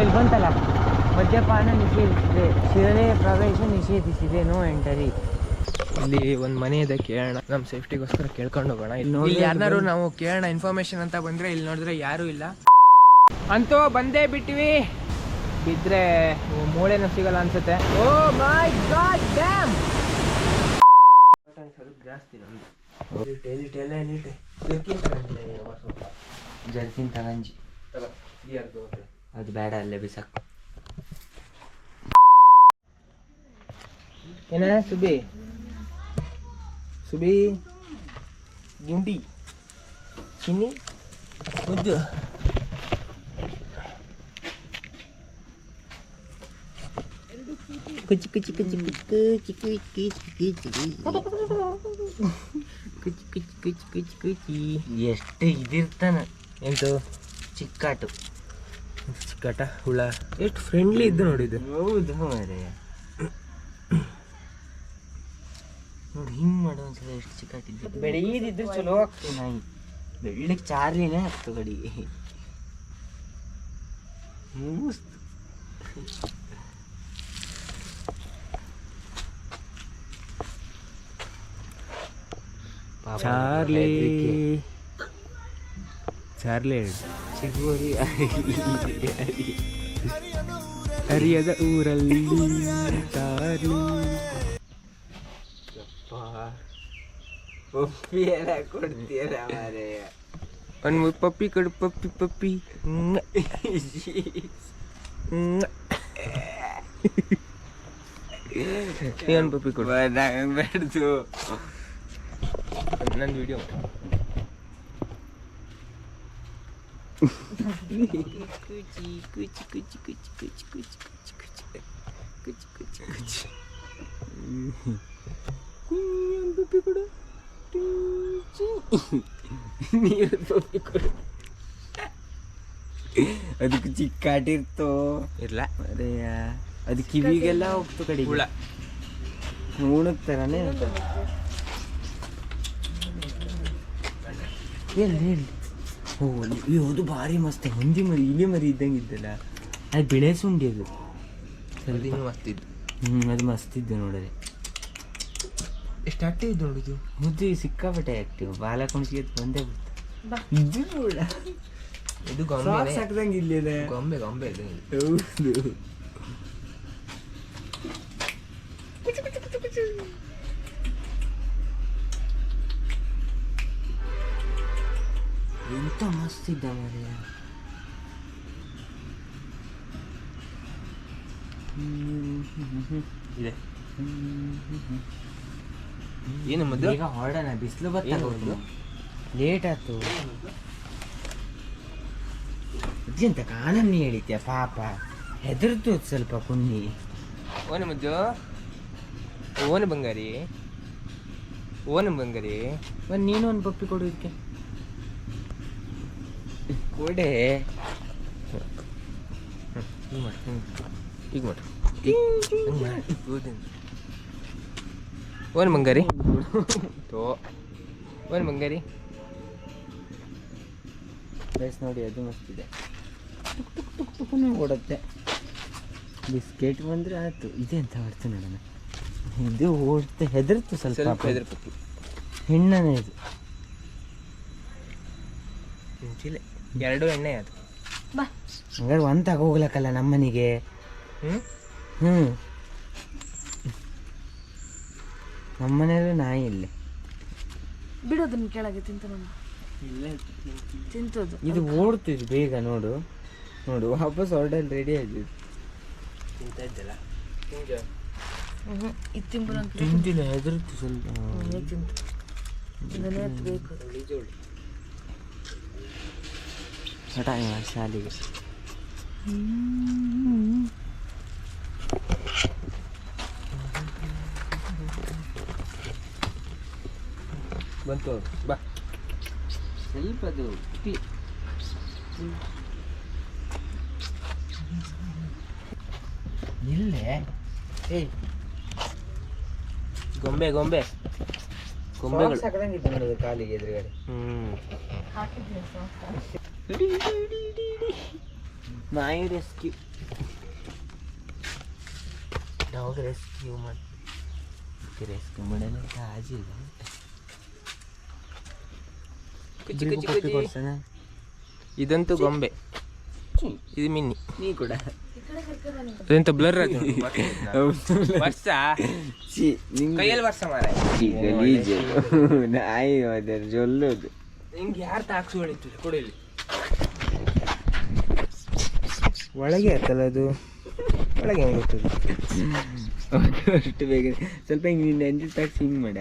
ಇಲ್ಲಿ ಬಂತಲ್ಲ. ಮದ್ಯಪಾನ ನಿಷೇಧಿಸಿದೆ. ಶಿರಳೆ ಪ್ರವೇಶ ನಿಷೇಧಿಸಿದೆ. ನೋ ಎಂಟರಿ ಇಲ್ಲಿ ಒಂದು ಮನೆ ಇದೆ ಕೇಳೋಣ ನಮ್ಮ ಸೇಫ್ಟಿಗೋಸ್ಕರ ಕೇಳ್ಕೊಂಡು ಹೋಗೋಣ. ಇಲ್ಲಿ ಯಾರನ್ನಾರು ನಾವು ಕೇಳೋಣ ಇನ್ಫಾರ್ಮೇಶನ್ ಅಂತ ಬಂದ್ರೆ ಇಲ್ಲಿ ನೋಡಿದ್ರೆ ಯಾರೂ ಇಲ್ಲ. ಅಂತೂ ಬಂದೇ ಬಿಟ್ವಿ ಬಿದ್ರೆ ಮೂಳೆನೂ ಸಿಗಲ್ಲ ಅನ್ಸುತ್ತೆ. ಓ ಮೈ ಗಾಡ್ ಡ್ಯಾಮ್ ಜಾಸ್ತಿ ಜರ್ಕಿನ್ ತಗಂಜಿ. ಅದು ಬೇಡ ಅಲ್ಲೇ ಬಿಸಾಕು. ಏನ ಸುಬಿ ಸುಬಿ ಗುಂಡಿ ಚಿನ್ನಿ ಮುದ್ದು. ಕುಚಿ ಕುಚಿ ಕುಚಿ ಕುಚಿ ಕುಚಿ ಕುಚಿ ಕುಚಿ ಕುಚಿ ಕುಚಿ ಕುಚಿ ಕುಚಿ ಕುಚಿ ಎಷ್ಟು ಇದಿರ್ತಾನ. ಎಂತು ಚಿಕ್ಕಾಟು. ಚಿಕ್ಕಾಟ ಹುಳ. ಎಷ್ಟು ಫ್ರೆಂಡ್ಲಿ ಇದ್ದು ನೋಡಿದ್ದು ಹೌದು ಮಾರೆ ನೋಡಿ ಹಿಂಗೆ ಮಾಡೋ ಒಂದ್ಸಲ ಎಷ್ಟು ಚಿಕ್ಕಾಟಿದ್ದು. ಬೆಳೆಯದಿದ್ರೆ ಚಲೋ ಆಗ್ತದೆ ನಾಯಿ. ಬೆಳ್ಳಕ್ಕೆ ಚಾರ್ಲಿನೇ ಆಗ್ತು ಕಡೆಗೆ ಮೂಸ್ತು ಚಾರ್ಲಿ. ಸ್ಯಾರ್ಲೆಡ್ ಅರಿಯದ ಊರಲ್ಲಿ ಒಂದು ಪಪ್ಪಿ ಕಡು ಪಪ್ಪಿ ಪಪ್ಪಿ. ಏನು ಪಪ್ಪಿ ಕೊಡು. ನಂದು ವಿಡಿಯೋ ಪಪ್ಪಿ ಕೊಡು ನೀರು ಪಪ್ಪಿ ಕೊಡು ಅದಕ್ಕೆ ಚಿಕ್ಕಾಟಿರ್ತೋ ಇರ್ಲ ಅದೇ ಅದು ಕಿವಿಗೆಲ್ಲ ಹೋಗ್ತು ಕಡೆ ಹುಳ. ಮೂಣಕ್ ಥರನೇ ಎಲ್ಲಿ ಹೇಳಿ? ಓ ಅಯ್ಯೋ ಅದು ಭಾರಿ ಮಸ್ತ್. ಹಂದಿ ಮರಿ ಇಲಿ ಮರಿ ಇದ್ದಂಗೆ ಇದ್ದಲ್ಲ. ಅದು ಬಿಳೆ ಸುಂಡಿ ಅದು. ಅದಿನ್ನು ಮಸ್ತಿದ್ದು ಹ್ಞೂ ಅದು ಮಸ್ತ್ ಇದ್ದು ನೋಡದೆ. ಎಷ್ಟು ಆಕ್ಟಿವ್ ಇದ್ದು ನೋಡಿದ್ದು ಮುದ್ದು ಸಿಕ್ಕಾಪಟ್ಟೆ ಆಕ್ಟಿವ್ ಬಾಲ ಕುಣಿಸಿಗೆ ಬಂದೇ ಬಿಡ್ತು. ಇದು ನೋಡ. ಇದು ಗೊಂಬೆ ಸಾಕ್ದಂಗೆ ಇಲ್ಲಿದೆ ಗೊಂಬೆ ಗೊಂಬೆ ಇದೆ. ಹೌದು. ಎಂತ ಮಸ್ತ್ ಇದ್ದ ಮರೆಯ ಇದೆ ಏನು ಮದ್ದು ಈಗ ಹೊರಡೋಣ ಬಿಸಿಲು ಒಂದು? ಲೇಟ್ ಆಯ್ತು ಎಂತ ಕಾನನ್ನಿ ಹೇಳಿದ್ಯಾ ಪಾಪ ಹೆದರ್ತು ಸ್ವಲ್ಪ ಕುನ್ನಿ ಓನ ಮದ್ದು ಓನ ಬಂಗಾರಿ ಓನ ಬಂಗಾರಿ ನೀನು ಒಂದು ಪಪ್ಪಿ ಕೊಡು ಇದಕ್ಕೆ ಕೊಡೆ. ಈಗ ಮಾಡಿ? ಓನ್ ಮಂಗಾರಿ. ತೋ. ಓನ್ ಮಂಗಾರಿ. ರೈಸ್ ನೋಡಿ ಅದು ಮಸ್ತ್ ಇದೆ ಟುಕ್ ಟುಕ್ ಟುಕ್ ಓಡುತ್ತೆ. ಬಿಸ್ಕೆಟ್ ಬಂದ್ರೆ ಆಯ್ತು. ಇದೆ ಅಂತ ಹೊಡ್ತು ನೋಡೋಣ. ಇದು ಓಡುತ್ತೆ ಹೆದರ್ತು ಸ್ವಲ್ಪ ಸ್ವಲ್ಪ ಪಾಪ. ಹೆದ್ರ ಪಪ್ಪಿ ಹೆಣ್ಣನೇ ಇದು. ಮುಂಚಿಲೆ ಎರಡು ಎಣ್ಣೆ ಅದು. ಹಂಗಾರೆ ಒಂದು ತಗೋ ಹೋಗ್ಲಕ್ಕಲ್ಲ ನಮ್ಮನಿಗೆ. ಹ್ಞೂ ಹ್ಞೂ ನಮ್ಮನೇಲಿ ನಾಯಿ ಇಲ್ಲಿ. ಬಿಡೋದನ್ನ ಕೆಳಗೆ ತಿಂತ ನಮ್ಮ ತಿಂತದು ಇದು ಓಡ್ತಿದ್ದು ಬೇಗ ನೋಡು. ನೋಡು ವಾಪಸ್ ಹೊರಡಲ್ಲಿ ರೆಡಿ ಆಯ್ತು ತಿಂತ ಇದ್ದಲ್ಲ ಹ್ಮ್ ಇದು ತಿಂಬುದಂತ ತಿಂದಿಲ್ಲ ಹೆದರ್ತು ಸ್ವಲ್ಪ. ತಿಂತು? ಇದನ್ನೇ ಬೇಕು ಹಠ ಇವ ಶಾಲೆಗೆ ಬಂತು ಬಾ ಸ್ವಲ್ಪ ಅದು ಉಪ್ಪಿ ಇಲ್ಲೇ ಏಯ್ ಗೊಂಬೆ ಗೊಂಬೆ ಗೊಂಬೆಗಳು ಕಾಲಿಗೆ ಎದುರುಗಡೆ. ಹ್ಞೂ ನಾಯಿ ರೆಸ್ಕ್ಯೂ ಡಾಗ್ ರೆಸ್ಕ್ಯೂ ಮಾಡಿ ರೆಸ್ಕ್ಯೂ ಕುಚಿ ಕುಚಿ ಕೊಡ್ಸಣ ಇದಂತೂ ಗೊಂಬೆ ಇದು ಮಿನ್ನಿ ನೀ ಕೂಡ ಅದೆಂತ ಬ್ಲರ್ ಅದು ವರ್ಷ ಕೈಯಲ್ಲಿ ವರ್ಷ ಮಾರ ಗಲೀಜು ನಾಯಿ ಅದರ ಜೊಲ್ಲೋದು ನಿಂಗೆ ಯಾರು ತಾಕ್ಸು ಹೇಳಿತ್ತು ಕೊಡಿಲಿ ಒಳಗೆ ಆಯ್ತಲ್ಲ ಅದು? ಒಳಗೆ ಗೊತ್ತದು ಅಷ್ಟು ಬೇಗ. ಸ್ವಲ್ಪ ಹಿಂಗೆ ನಿನ್ನ ಎಂಜಿನ್ ತಾಕ್ಸಿ ಹಿಂಗೆ ಮಾಡ.